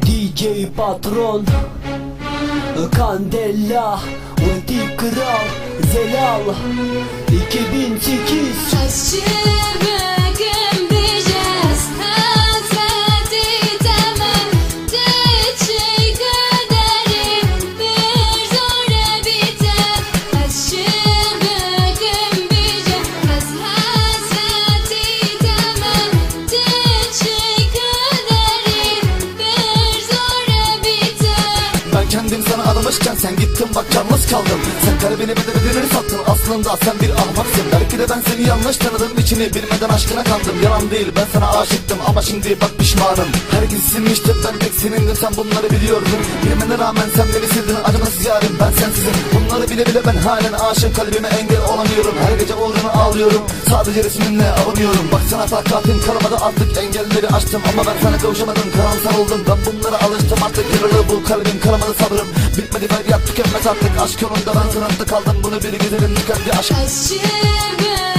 DJ Patron Kandela Ulti Kral Zelal 2008 sen gittin bak yalnız kaldım. Sen kalbini bedebedenir sattın. Aslında sen bir ahmaksın Belki de ben seni yanlış tanıdım içini bilmeden aşkına kandım. Yalan değil ben sana aşıktım. Ama şimdi bak pişmanım. Herkes silmişti ben tek senindim. Sen bunları biliyordun. Bilmene rağmen sen beni sildin. Acımasız yarim ben sensizim. Bunları bile bile ben halen aşık kalbime engel olamıyorum. Her gece uğruna ağlıyorum. Sadece resminle avınıyorum Baksana takatim. Kalmadı artık engelleri aştım. Ama ben sana kavuşamadım. Karamsar oldum. Ben bunlara alıştım. Artık yaralı bu kalbim. Kalmadı sabrım Bitmedi feryat tükenmez artık aşk yolunda ben sınıfta kaldım. Bunu bir güzelim tükendi aşk. Aşığım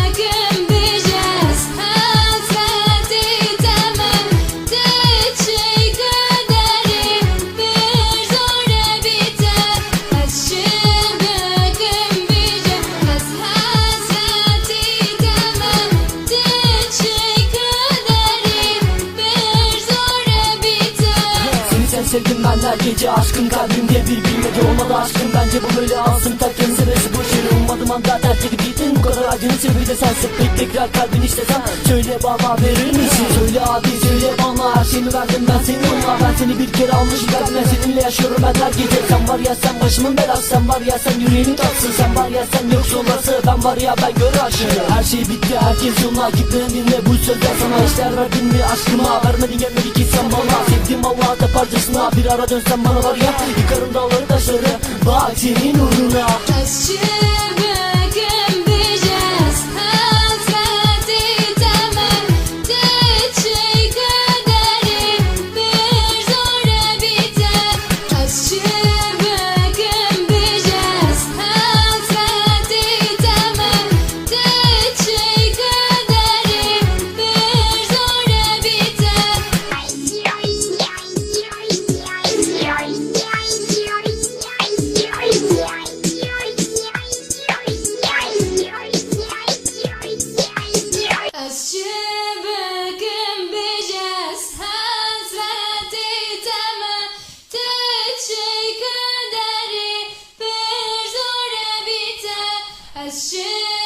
sevdim ben her gece aşkın kalbimde bir bilmece olmadı aşkın. Bence bu böyle alsın tak kendisi bu şiir ummadım anda terk edip gittin bu kadar acını sebebi de sensin. Pek tekrar kalbin istesem söyle bana verir misin? Söyle abi söyle bana. Her şeyimi verdim ben senin ona. Ben seni bir kere almışım. Kalbime seninle yaşıyorum ben her gece. Sen var ya sen başımın belası. Sen var ya sen yüreğimin tatsın sen var ya sen yoksa olası ben var ya ben gör aşığı her şey bitti herkes yoluna gittin dinle bu sözler sana işler verdin mi? Aşkıma vermedin gelmedi ki sen bana sevdiğim Allah'a da parçasına bir ara dönsen bana var ya yıkarım dağları taşları bak senin uğruna. Aşığım question